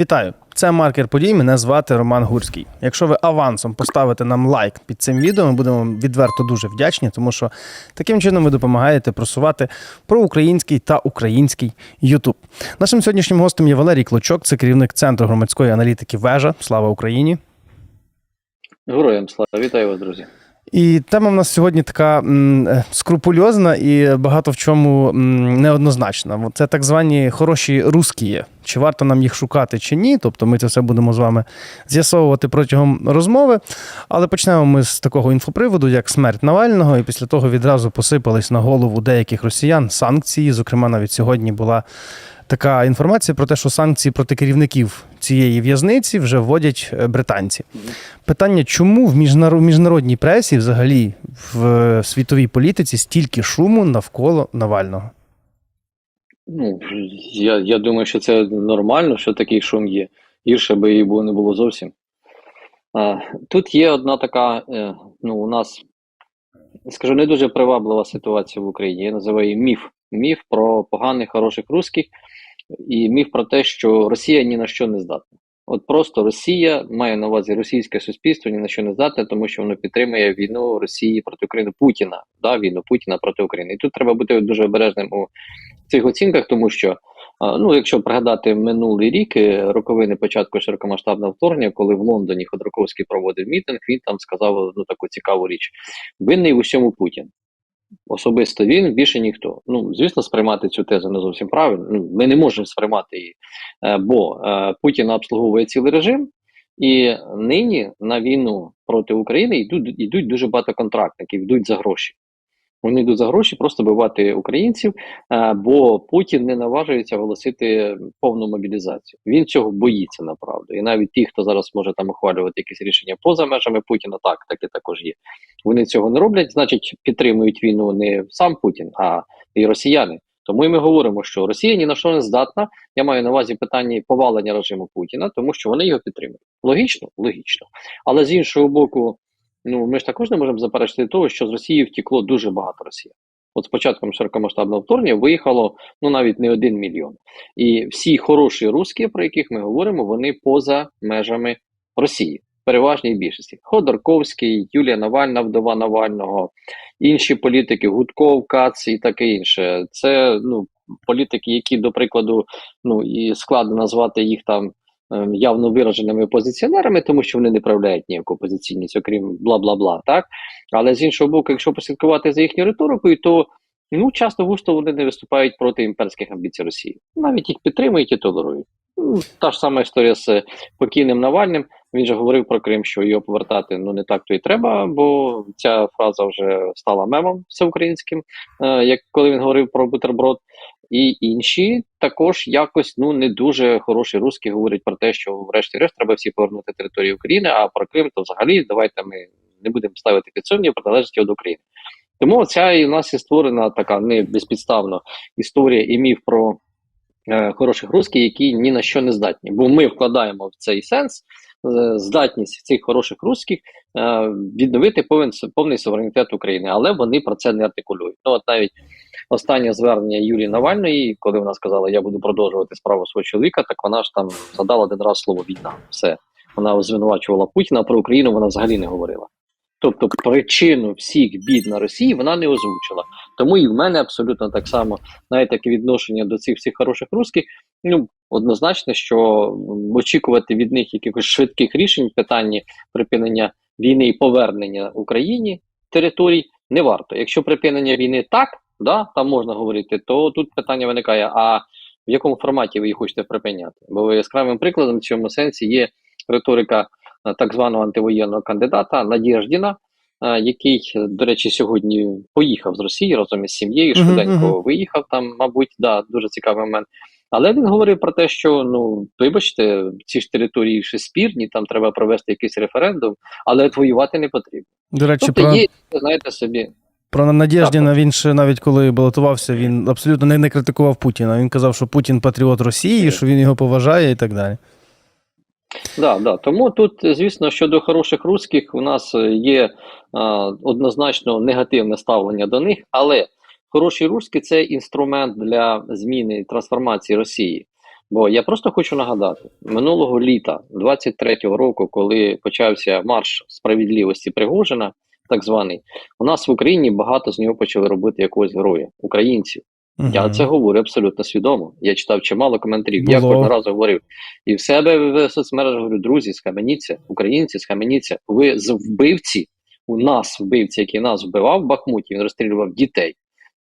Вітаю! Це маркер подій. Мене звати Роман Гурський. Якщо ви авансом поставите нам лайк під цим відео, ми будемо відверто дуже вдячні, тому що таким чином ви допомагаєте просувати проукраїнський та український Ютуб. Нашим сьогоднішнім гостем є Валерій Клочок, це керівник центру громадської аналітики Вежа. Слава Україні! Героям слава, вітаю вас, друзі. І тема в нас сьогодні така е, скрупульозна і багато в чому неоднозначна. Це так звані хороші русські. Чи варто нам їх шукати, чи ні? Тобто ми це все будемо з вами з'ясовувати протягом розмови. Але почнемо ми з такого інфоприводу, як смерть Навального, і після того відразу посипались на голову деяких росіян санкції. Зокрема, навіть сьогодні була така інформація про те, що санкції проти керівників цієї в'язниці вже вводять е, британці. Питання, чому в міжнародній пресі, взагалі в е, світовій політиці, стільки шуму навколо Навального? Ну, я, я думаю, що це нормально, що такий шум є. Гірше би її було не було зовсім. А, тут є одна така, е, ну, у нас, скажу, не дуже приваблива ситуація в Україні. Я називаю її міф. Міф про поганих, хороших русських, і міф про те, що Росія ні на що не здатна. От просто Росія має на увазі російське суспільство ні на що не здатне, тому що воно підтримує війну Росії проти України Путіна, да, війну Путіна проти України. І тут треба бути дуже обережним у цих оцінках, тому що ну, якщо пригадати минулий рік, е, роковини початку широкомасштабного вторгнення, коли в Лондоні Ходорковський проводив мітинг, він там сказав ну таку цікаву річ: винний в усьому Путін. Особисто він більше ніхто. Ну звісно, сприймати цю тезу не зовсім правильно. Ну, ми не можемо сприймати її, е, бо е, Путін обслуговує цілий режим, і нині на війну проти України йдуть йдуть дуже багато контрактників, йдуть за гроші. Вони йдуть за гроші просто бивати українців, е, бо Путін не наважується оголосити повну мобілізацію. Він цього боїться направду. І навіть ті, хто зараз може там ухвалювати якісь рішення поза межами Путіна, так таке також є. Вони цього не роблять, значить, підтримують війну не сам Путін, а і росіяни. Тому і ми говоримо, що Росія ні на що не здатна. Я маю на увазі питання повалення режиму Путіна, тому що вони його підтримують. Логічно, логічно. Але з іншого боку, ну ми ж також не можемо заперечити того, що з Росії втекло дуже багато Росіян. От з початком широкомасштабного вторгнення виїхало ну навіть не один мільйон. І всі хороші русські, про яких ми говоримо, вони поза межами Росії. Переважній більшості Ходорковський, Юлія Навальна, вдова Навального, інші політики, Гудков, Кац і таке інше. Це ну політики, які, до прикладу, ну і складно назвати їх там явно вираженими опозиціонерами, тому що вони не проявляють ніяку опозиційність, окрім бла бла бла. Так але з іншого боку, якщо послідкувати за їхньою риторикою, то ну часто густо вони не виступають проти імперських амбіцій Росії. Навіть їх підтримують і толерують. Ну, та ж сама історія з покійним Навальним. Він же говорив про Крим, що його повертати ну не так то і треба, бо ця фраза вже стала мемом всеукраїнським, е, як коли він говорив про бутерброд. І інші також якось ну не дуже хороші русські говорять про те, що врешті-решт треба всі повернути територію України, а про Крим то взагалі давайте ми не будемо ставити під сумнів протилежності від України. Тому ця і в нас і створена така не безпідставно історія і міф про е, хороших русських, які ні на що не здатні. Бо ми вкладаємо в цей сенс здатність цих хороших русських е, відновити повен, повний суверенітет України, але вони про це не артикулюють. Ну от навіть останнє звернення Юлії Навальної, коли вона сказала, я буду продовжувати справу свого чоловіка, так вона ж там задала один раз слово війна. Все вона звинувачувала Путіна про Україну. Вона взагалі не говорила. Тобто причину всіх бід на Росії вона не озвучила. Тому і в мене абсолютно так само навіть таке відношення до цих всіх хороших русських. Ну однозначно, що очікувати від них якихось швидких рішень в питанні припинення війни і повернення Україні територій не варто. Якщо припинення війни так, да, там можна говорити, то тут питання виникає: а в якому форматі ви її хочете припиняти? Бо яскравим прикладом в цьому сенсі є риторика так званого антивоєнного кандидата Надєждіна, е, який, е, до речі, сьогодні поїхав з Росії разом із сім'єю, швиденько мгм. виїхав там, мабуть, да, дуже цікавий момент. Але він говорив про те, що ну вибачте, ці ж території ще спірні, там треба провести якийсь референдум, але воювати не потрібно. До речі, Тобто про, є, знаєте собі, про Надєждіна він ще навіть коли балотувався, він абсолютно не, не критикував Путіна. Він казав, що Путін патріот Росії, що він його поважає і так далі. Да, да. Тому тут, звісно, щодо хороших русських, у нас е, є а, однозначно негативне ставлення до них, але хороші русські це інструмент для зміни і трансформації Росії. Бо я просто хочу нагадати: минулого літа, 23-го року, коли почався марш справедливості Пригожина, так званий, у нас в Україні багато з нього почали робити якогось героя, українців. Я це говорю абсолютно свідомо. Я читав чимало коментарів. Я Було. кожного разу говорив. І в себе в соцмережах говорю: друзі, схаменіться, українці, схаменіться. Ви з вбивці, у нас вбивці, який нас вбивав в Бахмуті, він розстрілював дітей.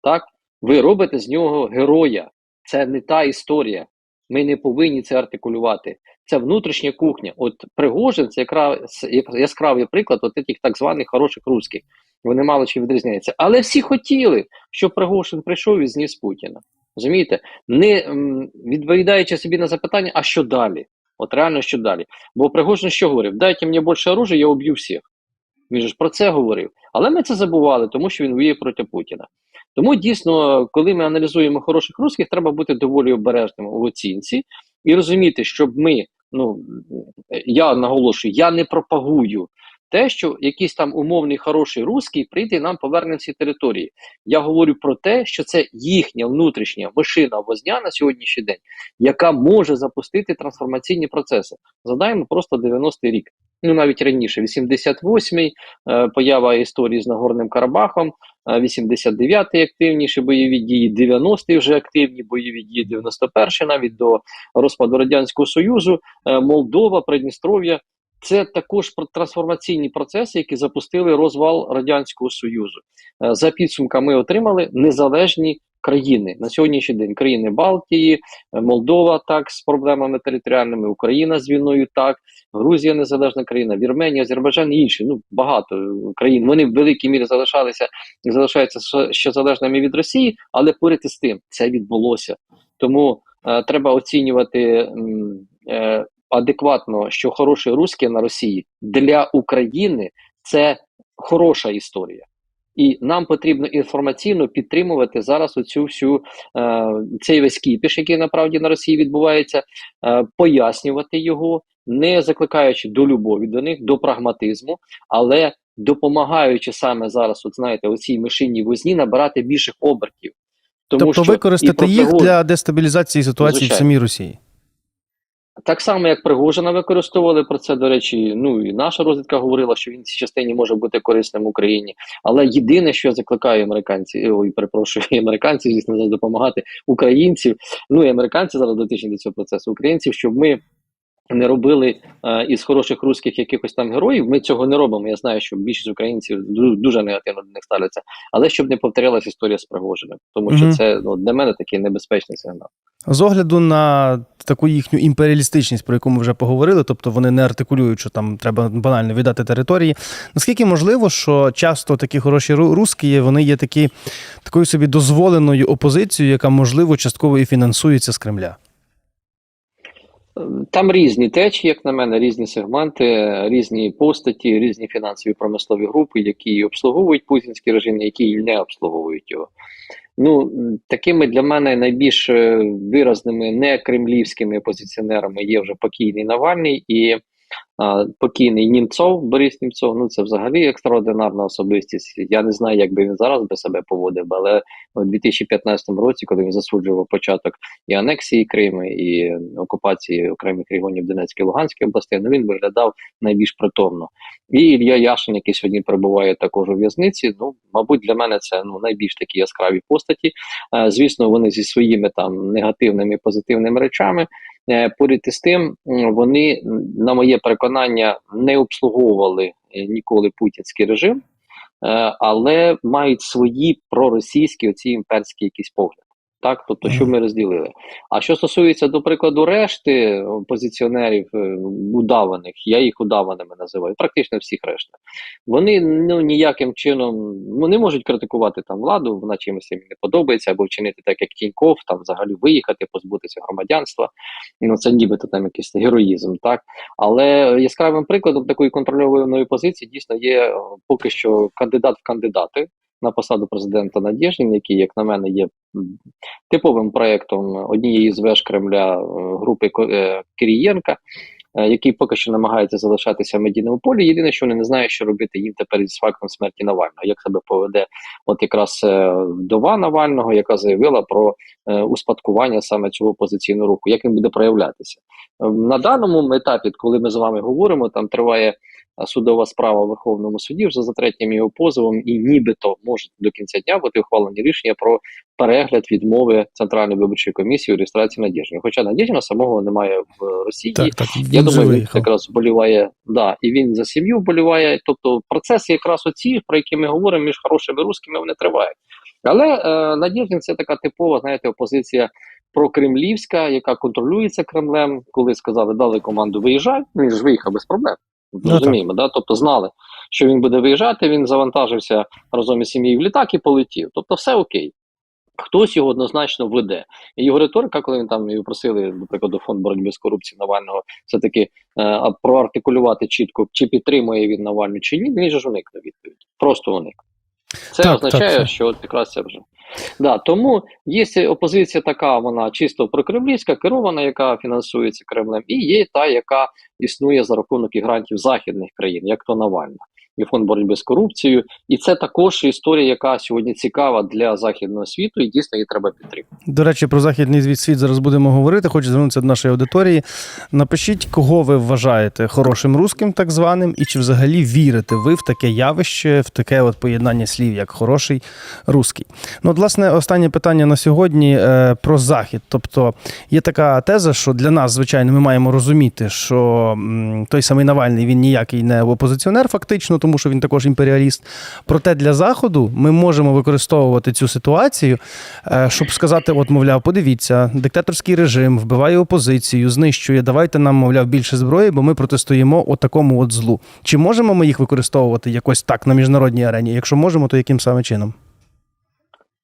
Так, ви робите з нього героя. Це не та історія. Ми не повинні це артикулювати. Це внутрішня кухня. От Пригожин це якраз яскравий приклад от таких так званих хороших русських. Вони мало чим відрізняються. Але всі хотіли, щоб Пригожин прийшов і зніс Путіна. Розумієте? Не відповідаючи собі на запитання, а що далі? От реально що далі? Бо Пригожин що говорив? Дайте мені більше оружия, я уб'ю всіх. Він ж про це говорив. Але ми це забували, тому що він воює проти Путіна. Тому дійсно, коли ми аналізуємо хороших русських, треба бути доволі обережним у оцінці і розуміти, щоб ми, ну я наголошую, я не пропагую те, що якийсь там умовний хороший русський прийде і нам поверне всі території. Я говорю про те, що це їхня внутрішня машина возня на сьогоднішній день, яка може запустити трансформаційні процеси. Задаємо просто 90-й рік. Ну навіть раніше, 88-й, е, поява історії з Нагорним Карабахом, е, 89-й активніші бойові дії, 90-й вже активні бойові дії, 91-й навіть до розпаду Радянського Союзу, е, Молдова, Придністров'я. Це також про- трансформаційні процеси, які запустили розвал Радянського Союзу. Е, За підсумками отримали незалежні країни на сьогоднішній день. Країни Балтії, е, Молдова, так з проблемами територіальними, Україна з війною, так, Грузія незалежна країна, Вірменія, Азербайджан і інші. Ну багато е, країн. Вони в великій мірі залишалися залишаються ще- ще залежними від Росії, але поряд із тим це відбулося. Тому е, треба оцінювати е, адекватно, що хороший русський на Росії для України це хороша історія. І нам потрібно інформаційно підтримувати зараз оцю всю е, цей весь кіпіш, який направді на Росії відбувається, е, пояснювати його, не закликаючи до любові до них, до прагматизму, але допомагаючи саме зараз, от знаєте, оцій мишиній возні набирати більших обертів. Тому тобто що використати їх для дестабілізації ситуації в самій Росії. Так само, як Пригожина використовували про це, до речі, ну і наша розвідка говорила, що він в цій частині може бути корисним Україні. Але єдине, що я закликаю американці, ой, перепрошую, американців, звісно, зараз допомагати українців. Ну і американці зараз дотичні до цього процесу, українців, щоб ми. Не робили е, із хороших русських якихось там героїв. Ми цього не робимо. Я знаю, що більшість українців дуже негативно до них ставляться, але щоб не повторялася історія з Пригожиним, тому що Мгм. це ну для мене такий небезпечний сигнал. З огляду на таку їхню імперіалістичність, про яку ми вже поговорили, тобто вони не артикулюють, що там треба банально віддати території. Наскільки можливо, що часто такі хороші ру- русські, вони є такі, такою собі дозволеною опозицією, яка можливо частково і фінансується з Кремля? Там різні течії, як на мене, різні сегменти, різні постаті, різні фінансові промислові групи, які обслуговують путінський режим, які не обслуговують його. Ну, такими для мене найбільш е, виразними не кремлівськими опозиціонерами є вже покійний Навальний і покійний Німцов, Борис Німцов. Ну це взагалі екстраординарна особистість. Я не знаю, як би він зараз би себе поводив, але у 2015 році, коли він засуджував початок і анексії Криму, і окупації окремих регіонів Донецької Луганської областей, ну він виглядав найбільш притомно. І Ілля Яшин, який сьогодні перебуває також у в'язниці. Ну, мабуть, для мене це ну найбільш такі яскраві постаті. Е, звісно, вони зі своїми там негативними і позитивними речами. Е, поряд із тим, вони, на моє переконання, не обслуговували е, ніколи путінський режим, е, але мають свої проросійські оці імперські якісь погляди. Так, тобто, що ми розділили. А що стосується, до прикладу, решти опозиціонерів е, удаваних, я їх удаваними називаю, практично всіх решта. Вони ну ніяким чином ну, не можуть критикувати там владу, вона чимось їм не подобається, або вчинити так, як Тіньков, там взагалі виїхати, позбутися громадянства. Ну це нібито там якийсь героїзм, так. Але яскравим прикладом такої контрольованої позиції дійсно є е, поки що кандидат в кандидати на посаду президента Надєждін, який, як на мене, є типовим проєктом однієї з веж Кремля е, групи е, Кирієнка. е, який поки що намагається залишатися в медійному полі. Єдине, що вони не знають, що робити їм тепер із фактом смерті Навального. Як себе поведе, от якраз вдова Навального, яка заявила про успадкування саме цього опозиційного руху, як він буде проявлятися Е, на даному етапі, коли ми з вами говоримо, там триває судова справа в Верховному суді вже за третім його позовом, і нібито може до кінця дня бути ухвалені рішення про перегляд відмови Центральної виборчої комісії у реєстрації Надєжни. Хоча Надєжна самого немає в Росії. Так, так, Я він вже думаю, він якраз вболіває, да, і він за сім'ю вболіває. Тобто процеси якраз оці, про які ми говоримо між хорошими русскими, вони тривають. Але е, Надєждин це така типова, знаєте, опозиція прокремлівська, яка контролюється Кремлем. Коли сказали, дали команду виїжджай, він ж виїхав без проблем. Ну, Розуміємо, да? тобто знали, що він буде виїжджати, він завантажився разом із сім'єю в літак і полетів. Тобто все окей. Хтось його однозначно веде. І його риторика, коли він там його просили, до прикладу, фонд боротьби з корупцією Навального, все-таки е, проартикулювати чітко, чи підтримує він Навальну, чи ні, він же ж уникне відповідь. Просто уник. Це Так, означає, так, що от якраз це вже. Да, тому є опозиція така, вона чисто прокремлівська, керована, яка фінансується Кремлем, і є та, яка існує за рахунок і грантів західних країн, як то Навальна, і фонд боротьби з корупцією. І це також історія, яка сьогодні цікава для західного світу, і дійсно її треба підтримати. До речі, про західний світ зараз будемо говорити. Хочу звернутися до нашої аудиторії. Напишіть, кого ви вважаєте хорошим русським, так званим, і чи взагалі вірите ви в таке явище, в таке от поєднання слів, як хороший русський. Ну, от, власне, останнє питання на сьогодні е, про захід. Тобто є така теза, що для нас, звичайно, ми маємо розуміти, що той самий Навальний він ніякий не опозиціонер, фактично, тому що він також імперіаліст. Проте для заходу ми можемо використовувати цю ситуацію, е, щоб сказати: от, мовляв, подивіться, диктаторський режим вбиває опозицію, знищує. Давайте нам, мовляв, більше зброї, бо ми протистоїмо от такому от злу. Чи можемо ми їх використовувати якось так на міжнародній арені? Якщо можемо, то яким саме чином?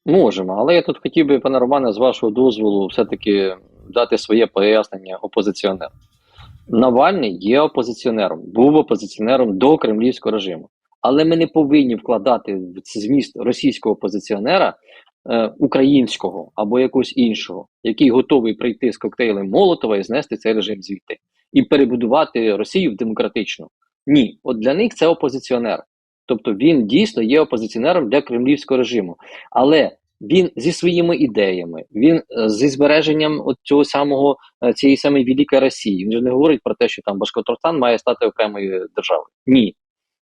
Можемо, але я тут хотів би, пане Романе, з вашого дозволу, все-таки дати своє пояснення опозиціонеру. Навальний є опозиціонером, був опозиціонером до кремлівського режиму. Але ми не повинні вкладати в зміст російського опозиціонера е, українського або якогось іншого, який готовий прийти з коктейлем Молотова і знести цей режим звідти і перебудувати Росію в демократичну. Ні, от для них це опозиціонер. Тобто він дійсно є опозиціонером для кремлівського режиму. Але він зі своїми ідеями, він е, зі збереженням от цього самого е, цієї самої великої Росії. Він же не говорить про те, що там Башкортостан має стати окремою державою. Ні.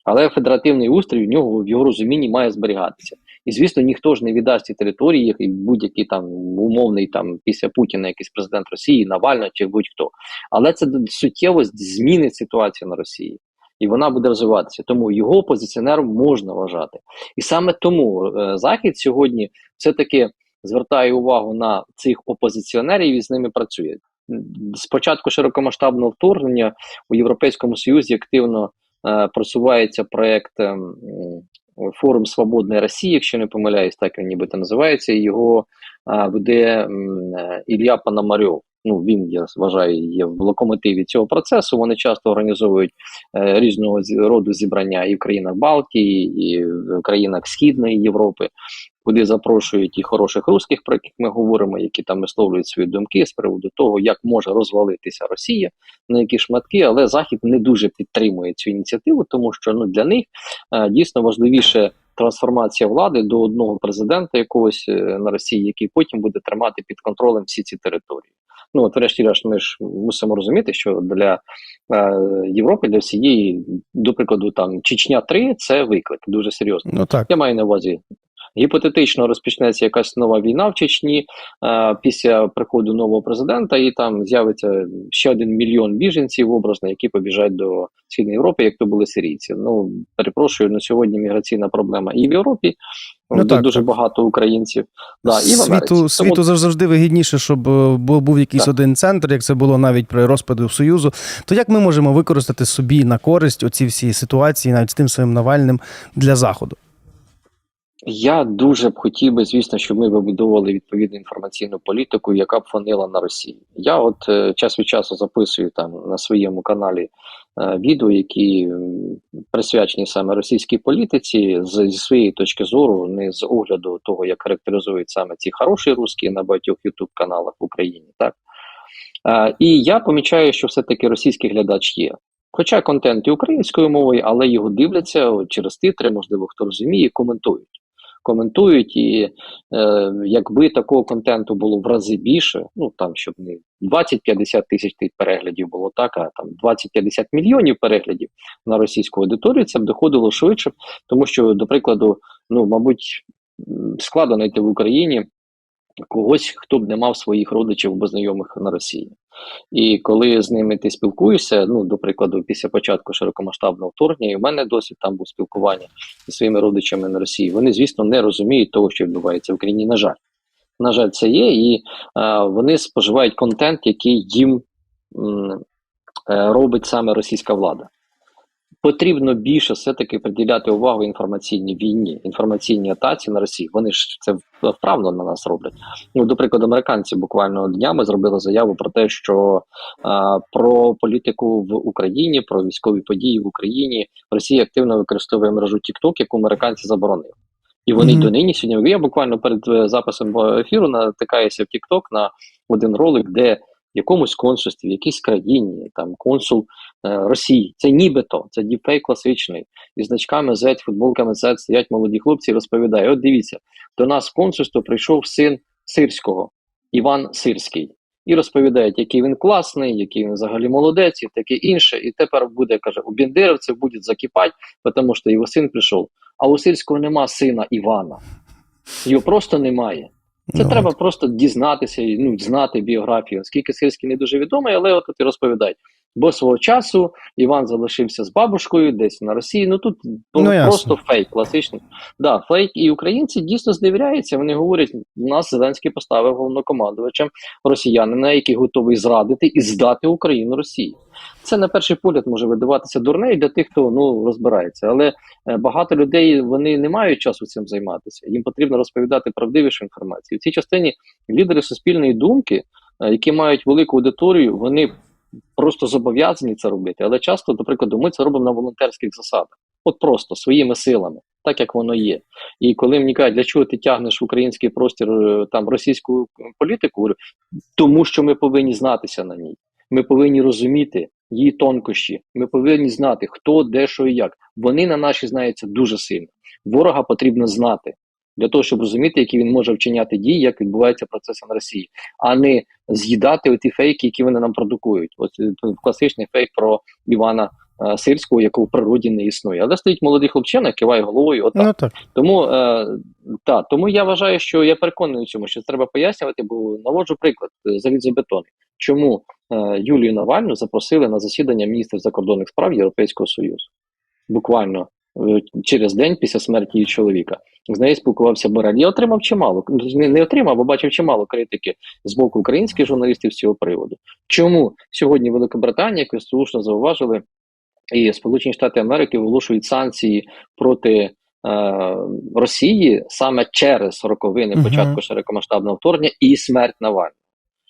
Але федеративний устрій в нього в його розумінні має зберігатися. І звісно, ніхто ж не віддасть ці території, як будь-який там умовний там після Путіна, якийсь президент Росії, Навального чи будь-хто. Але це суттєво змінить ситуацію на Росії. І вона буде розвиватися. Тому його опозиціонером можна вважати. І саме тому е, Захід сьогодні все-таки звертає увагу на цих опозиціонерів і з ними працює. М, З початку широкомасштабного вторгнення у Європейському Союзі активно е, просувається проект м, Форум Свободної Росії, якщо не помиляюсь, так він нібито називається. Його е, веде м, е, Ілля Пономарьов. Ну, він, я вважаю, є в локомотиві цього процесу. Вони часто організовують е, різного роду зібрання і в країнах Балтії, і в країнах Східної Європи, куди запрошують і хороших русських, про яких ми говоримо, які там висловлюють свої думки з приводу того, як може розвалитися Росія, на які шматки, але Захід не дуже підтримує цю ініціативу, тому що ну для них е, дійсно важливіше. Трансформація влади до одного президента якогось е, на Росії, який потім буде тримати під контролем всі ці території. Ну от, врешті-решт, ми ж мусимо розуміти, що для е, Європи, для всієї, до прикладу, там Чечня 3 це виклик дуже серйозний. Ну так. Я маю на увазі. Гіпотетично розпочнеться якась нова війна в Чечні е, після приходу нового президента, і там з'явиться ще один мільйон біженців образно, які побіжать до Східної Європи, як то були сирійці. Ну перепрошую, на сьогодні міграційна проблема і в Європі. Ну, так, дуже так. багато українців. Да, і в Америці. світу, Тому завжди вигідніше, щоб е, бу- був якийсь Так. один центр, як це було навіть при розпаду Союзу. То як ми можемо використати собі на користь оці всі ситуації, навіть з тим своїм Навальним для заходу? Я дуже б хотів би, звісно, щоб ми вибудовували відповідну інформаційну політику, яка б фонила на Росії. Я от е, час від часу записую там на своєму каналі е, відео, які присвячені саме російській політиці, зі своєї точки зору, не з огляду того, як характеризують саме ці хороші русські на багатьох ютуб каналах в Україні, так. Е, і я помічаю, що все-таки російський глядач є. Хоча контент і українською мовою, але його дивляться через титри, можливо, хто розуміє, коментують. Коментують, і е, якби такого контенту було в рази більше, ну там щоб не 20-50 тисяч переглядів було так, а там 20-50 мільйонів переглядів на російську аудиторію, це б доходило швидше, тому що, до прикладу, ну мабуть, складно знайти в Україні когось, хто б не мав своїх родичів або знайомих на Росії. І коли з ними ти спілкуєшся, ну до прикладу, після початку широкомасштабного вторгнення, і в мене досвід там був спілкування зі своїми родичами на Росії. Вони, звісно, не розуміють того, що відбувається в Україні. На жаль, на жаль, це є, і е, вони споживають контент, який їм е, робить саме російська влада. Потрібно більше все-таки приділяти увагу інформаційній війні, інформаційній атаці на Росію. Вони ж це вправно на нас роблять. Ну, до прикладу, американці буквально днями зробили заяву про те, що а, про політику в Україні, про військові події в Україні Росія активно використовує мережу TikTok, яку американці заборонили. І вони Мгм. до нині сьогодні. Я буквально перед е, записом ефіру натикаюся в TikTok на один ролик, де якомусь консульстві, в якійсь країні, там консул е, Росії, це нібито, це діпфейк класичний, із значками Z, футболками Z стоять молоді хлопці і розповідають: от дивіться, до нас в консульство прийшов син Сирського, Іван Сирський. І розповідають, який він класний, який він взагалі молодець, і таке інше. І тепер буде, каже, у бендеровців буде закипати, тому що його син прийшов. А у Сирського нема сина Івана. Його просто немає. Це Ну, треба просто дізнатися, ну, знати біографію. Оскільки Сирський не дуже відомий, але от і розповідають. Бо свого часу Іван залишився з бабушкою десь на Росії. Ну тут Ну, ну, ясно. просто фейк, класичний. Да, фейк. І українці дійсно зневіряються. Вони говорять, нас Зеленський поставив головнокомандувачем росіянина, який готовий зрадити і здати Україну Росії. Це на перший погляд може видаватися дурнею для тих, хто ну розбирається. Але е, багато людей вони не мають часу цим займатися. Їм потрібно розповідати правдивішу інформацію. В цій частині лідери суспільної думки, е, які мають велику аудиторію, вони просто зобов'язані це робити. Але часто, до прикладу, ми це робимо на волонтерських засадах, от просто своїми силами, так як воно є. І коли мені кажуть, для чого ти тягнеш в український простір е, там російську політику, говорю, тому що ми повинні знатися на ній. Ми повинні розуміти її тонкощі. Ми повинні знати, хто, де, що і як. Вони на наші знаються дуже сильно. Ворога потрібно знати для того, щоб розуміти, які він може вчиняти дії, як відбуваються процеси на Росії, а не з'їдати оті фейки, які вони нам продукують. От е, класичний фейк про Івана е, Сирського, якого в природі не існує. Але стоїть молодий хлопчина, киває головою. Отак. Ну так. Тому е, та, тому я вважаю, що я переконаний у цьому, що треба пояснювати, бо наводжу приклад е, залізобетонний. Чому е, Юлію Навальну запросили на засідання міністрів закордонних справ Європейського Союзу? Буквально через день після смерті її чоловіка. З нею спілкувався Борель. Я отримав чимало, не, не отримав, бо бачив чимало критики з боку українських журналістів з цього приводу. Чому сьогодні Великобританія, як ви слушно зауважили, і Сполучені Штати Америки вилушують санкції проти е, Росії саме через роковини Мгм. початку широкомасштабного вторгнення і смерть Навального.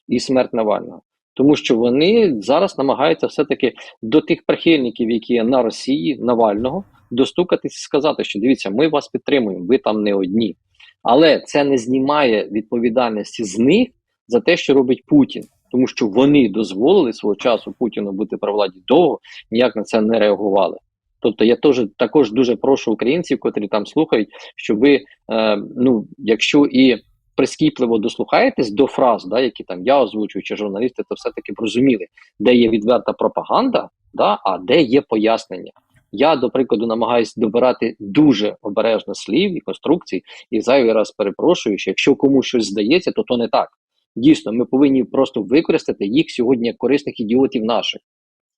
І смерть Навального. Тому що вони зараз намагаються все-таки до тих прихильників, які є на Росії, Навального, достукатись і сказати, що дивіться, ми вас підтримуємо, ви там не одні. Але це не знімає відповідальності з них за те, що робить Путін. Тому що вони дозволили свого часу Путіну бути при владі довго, ніяк на це не реагували. Тобто я теж також дуже прошу українців, котрі там слухають, щоб ви, е, ну, якщо і прискіпливо дослухаєтесь до фраз, да, які там я озвучую, чи журналісти, то все-таки б розуміли, де є відверта пропаганда, да, а де є пояснення. Я, до прикладу, намагаюся добирати дуже обережно слів і конструкцій, і зайвий раз перепрошую, що якщо комусь щось здається, то то не так. Дійсно, ми повинні просто використати їх сьогодні як корисних ідіотів наших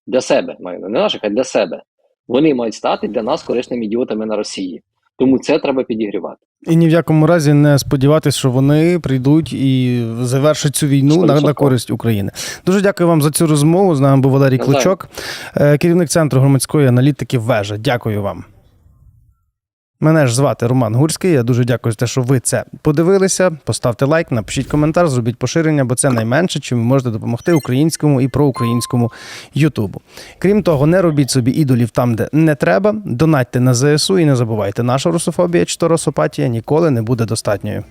для себе, маю не наших, а для себе. Вони мають стати для нас корисними ідіотами на Росії. Тому це треба підігрівати. І ні в якому разі не сподіватися, що вони прийдуть і завершать цю війну на, на користь України. Дуже дякую вам за цю розмову. З нами був Валерій Клочок, Кличок, е, керівник центру громадської аналітики Вежа. Дякую вам. Мене ж звати Роман Гурський. Я дуже дякую за те, що ви це подивилися. Поставте лайк, напишіть коментар, зробіть поширення, бо це найменше, чим ви можете допомогти українському і проукраїнському Ютубу. Крім того, не робіть собі ідолів там, де не треба. Донатьте на ЗСУ і не забувайте, наша русофобія чи то росопатія ніколи не буде достатньою.